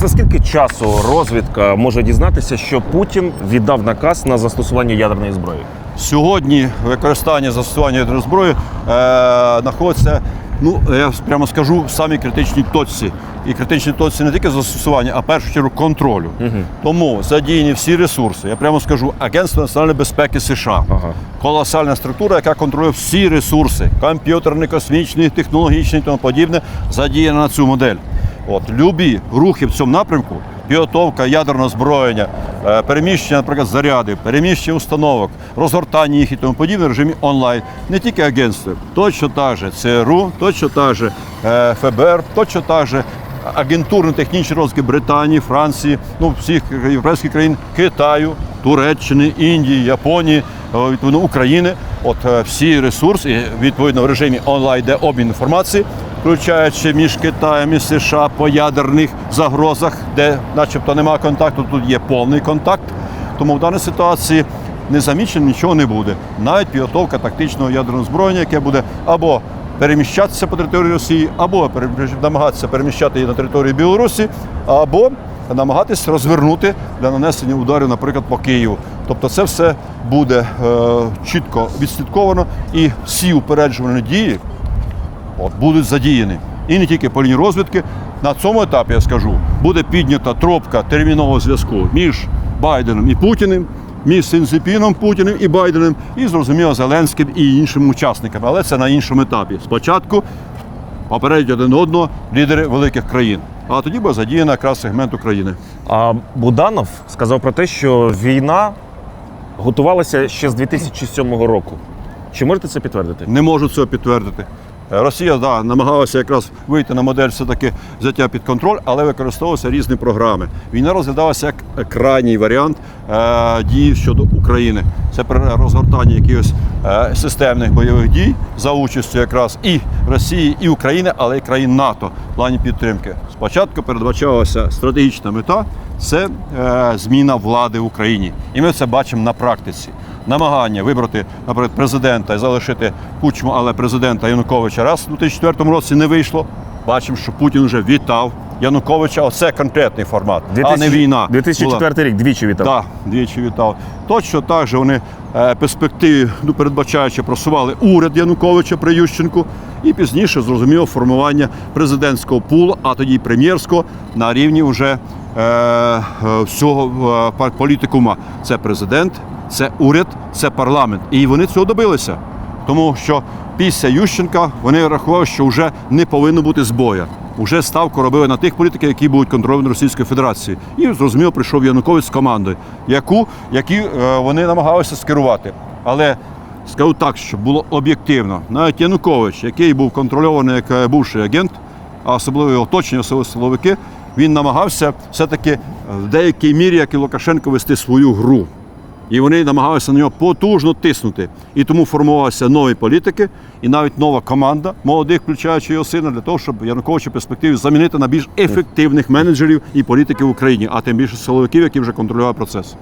За скільки часу розвідка може дізнатися, що Путін віддав наказ на застосування ядерної зброї? Сьогодні використання застосування ядерної зброї е, знаходиться, ну я прямо скажу, в самій критичній точці. І критичній точці не тільки застосування, а в першу чергу контролю. Тому задіяні всі ресурси. Я прямо скажу, Агентство національної безпеки США. Ага. Колосальна структура, яка контролює всі ресурси, комп'ютерні, космічні, технологічні і тому подібне, задіяна на цю модель. От любі рухи в цьому напрямку, підготовка ядерного озброєння, е, переміщення, наприклад, заряди, переміщення установок, розгортання їх і тому подібне в режимі онлайн. Не тільки агентство, точно так же ЦРУ, точно так же е, ФБР, точно так же агентурно-технічні розвитки Британії, Франції, ну всіх європейських країн, Китаю, Туреччини, Індії, Японії, е, відповідно України. От всі ресурси відповідно в режимі онлайн, де обмін інформації, включаючи між Китаєм і США по ядерних загрозах, де, начебто, немає контакту, тут є повний контакт. Тому в даній ситуації незамічено нічого не буде. Навіть підготовка тактичного ядерного зброєння, яке буде або переміщатися по території Росії, або намагатися переміщати її на територію Білорусі, або намагатись розвернути для нанесення ударів, наприклад, по Києву. Тобто це все буде е, чітко відслідковано і всі упереджувальні дії от, будуть задіяні. І не тільки по лінії розвідки. На цьому етапі я скажу, буде піднята тропка термінового зв'язку між Байденом і Путіним, між Сінзепіном Путіним і Байденом, і зрозуміло Зеленським і іншими учасниками. Але це на іншому етапі. Спочатку попередять один одного лідери великих країн. А тоді буде задіяна якраз сегмент України. А Буданов сказав про те, що війна готувалася ще з 2007 року. Чи можете це підтвердити? Не можу цього підтвердити. Росія да, намагалася якраз вийти на модель все-таки взяття під контроль, але використовувалися різні програми. Війна розглядалася як крайній варіант е, дій щодо України. Це при розгортанні якихось е, системних бойових дій за участю якраз і Росії, і України, але й країн НАТО плані підтримки. Спочатку передбачалася стратегічна мета це е, зміна влади в Україні. І ми це бачимо на практиці намагання вибрати, наприклад, президента і залишити Кучму, але президента Януковича раз у 2004 році не вийшло. Бачимо, що Путін вже вітав Януковича. Оце конкретний формат, а не війна. 2004 рік двічі вітав. Так, двічі вітав. Точно так же вони е, перспективи, ну, передбачаючи, просували уряд Януковича при Ющенку і пізніше зрозуміло формування президентського пулу, а тоді прем'єрського на рівні вже е, е, всього е, політикума. Це президент, це уряд, це парламент. І вони цього добилися. Тому що після Ющенка вони рахували, що вже не повинно бути збоя. Уже ставку робили на тих політиків, які будуть контрольовані Російською Федерацією. І зрозуміло, прийшов Янукович з командою, яку, які е, вони намагалися скерувати. Але скажу так, щоб було об'єктивно. Навіть Янукович, який був контрольований як е, бувший агент, а особливо його оточення сили силовики, він намагався все-таки е, в деякій мірі, як і Лукашенко, вести свою гру. І вони намагалися на нього потужно тиснути. І тому формувалися нові політики і навіть нова команда молодих, включаючи його сина, для того, щоб Януковича перспективі замінити на більш ефективних менеджерів і політиків в Україні, а тим більше силовиків, які вже контролювали процес.